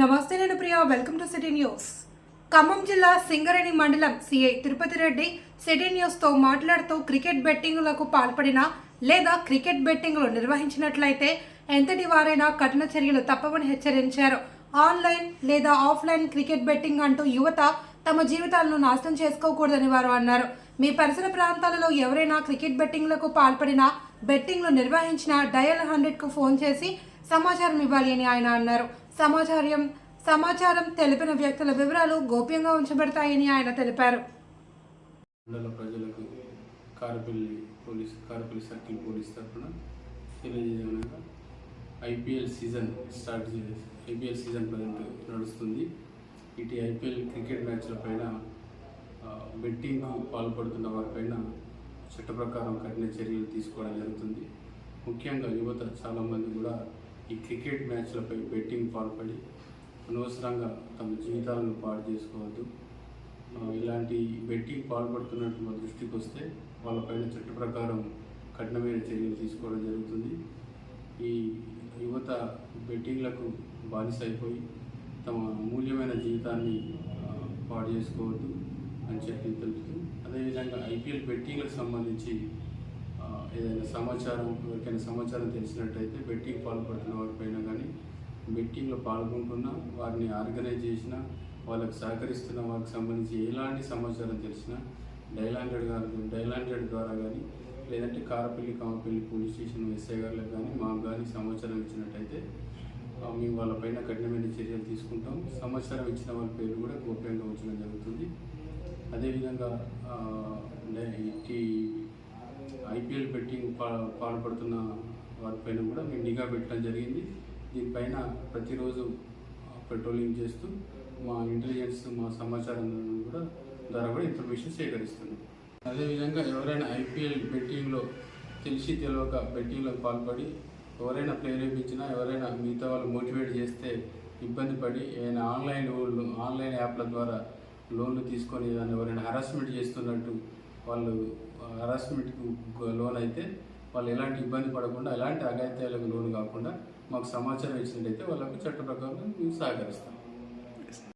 నమస్తే నేను Priya welcome to city news Khammam జిల్లా సింగరేణి మండలం సిఐ తిరుపతి రెడ్డి సిటీ న్యూస్తో మాట్లాడుతూ క్రికెట్ బెట్టింగులకు పాల్పడిన లేదా క్రికెట్ బెట్టింగులు నిర్వహించినట్లయితే ఎంతటి వారైనా కఠిన చర్యలు తప్పవని హెచ్చరించారు. ఆన్లైన్ లేదా ఆఫ్లైన్ క్రికెట్ బెట్టింగ్ అంటూ యువత తమ జీవితాలను నాశనం చేసుకోకూడదని వారు అన్నారు. మీ పరిసర ప్రాంతాలలో ఎవరైనా క్రికెట్ బెట్టింగ్లకు పాల్పడినా బెట్టింగ్లు నిర్వహించిన డయల్ హండ్రెడ్కు ఫోన్ చేసి సమాచారం ఇవ్వాలి అని ఆయన అన్నారు. సమాచారం సమాచారం తెలిపిన వ్యక్తుల వివరాలు గోప్యంగా ఉంచబడతాయని ఆయన తెలిపారు. మండల ప్రజలకు Karapalli police Karapalli circle police తరఫున తెలియజేయనగా ఐపీఎల్ సీజన్ స్టార్ట్ చేసి ఐపీఎల్ సీజన్ ప్రజెంట్ నడుస్తుంది. ఇటు ఐపీఎల్ క్రికెట్ మ్యాచ్ల పైన బెట్టింగ్ పాల్పడుతున్న వారిపైన చట్ట ప్రకారం కఠిన చర్యలు తీసుకోవడం జరుగుతుంది. ముఖ్యంగా యువత చాలామంది కూడా ఈ క్రికెట్ మ్యాచ్లపై బెట్టింగ్ పాల్పడి అనవసరంగా తమ జీవితాలను పాడు చేసుకోవద్దు. ఇలాంటి బెట్టింగ్ పాల్పడుతున్నట్టు మా దృష్టికి వస్తే వాళ్ళపైన చట్ట ప్రకారం కఠినమైన చర్యలు తీసుకోవడం జరుగుతుంది. ఈ యువత బెట్టింగ్లకు బానిస అయిపోయి తమ మూల్యమైన జీవితాన్ని పాడు చేసుకోవద్దు అని చెప్పి తెలుపుతూ అదేవిధంగా ఐపీఎల్ బెట్టింగ్లకు సంబంధించి ఏదైనా సమాచారం ఎవరికైనా సమాచారం తెలిసినట్టయితే బెట్టింగ్ పాల్పడుతున్న వారిపైన కానీ బెట్టింగ్లో పాల్గొంటున్న వారిని ఆర్గనైజ్ చేసిన వాళ్ళకి సహకరిస్తున్న వారికి సంబంధించి ఎలాంటి సమాచారం తెలిసినా డైలాండెడ్ గారు డైలాండెడ్ ద్వారా కానీ లేదంటే Karapalli Kamapalli police station SI గారులకు కానీ మాకు కానీ సమాచారం ఇచ్చినట్టయితే మేము వాళ్ళపైన కఠినమైన చర్యలు తీసుకుంటాం. సమాచారం ఇచ్చిన వాళ్ళ పేరు కూడా గోప్యంగా ఉంచడం జరుగుతుంది. అదేవిధంగా ఈ ఐపీఎల్ బెట్టింగ్ పా పాల్పడుతున్న వారిపైన కూడా మేము నిఘా పెట్టడం జరిగింది. దీనిపైన ప్రతిరోజు పెట్రోలింగ్ చేస్తూ మా ఇంటెలిజెన్స్ మా సమాచారం కూడా ద్వారా కూడా ఇన్ఫర్మేషన్ సేకరిస్తున్నాం. అదేవిధంగా ఎవరైనా ఐపీఎల్ బెట్టింగ్లో తెలిసి తెలియక బెట్టింగ్లో పాల్పడి ఎవరైనా ప్రేరేపించినా ఎవరైనా మిగతా వాళ్ళు మోటివేట్ చేస్తే ఇబ్బంది పడి ఏదైనా ఆన్లైన్ ఆన్లైన్ యాప్ల ద్వారా లోన్లు తీసుకొని దాన్ని ఎవరైనా హరాస్మెంట్ చేస్తున్నట్టు వాళ్ళు హరాస్మెంట్కు లోన్ అయితే వాళ్ళు ఎలాంటి ఇబ్బంది పడకుండా ఎలాంటి అఘాయిత్యాలకు లోన్ కాకుండా మాకు సమాచారం ఇచ్చినట్టయితే వాళ్ళకు చట్ట ప్రకారం మేము సహకరిస్తాం.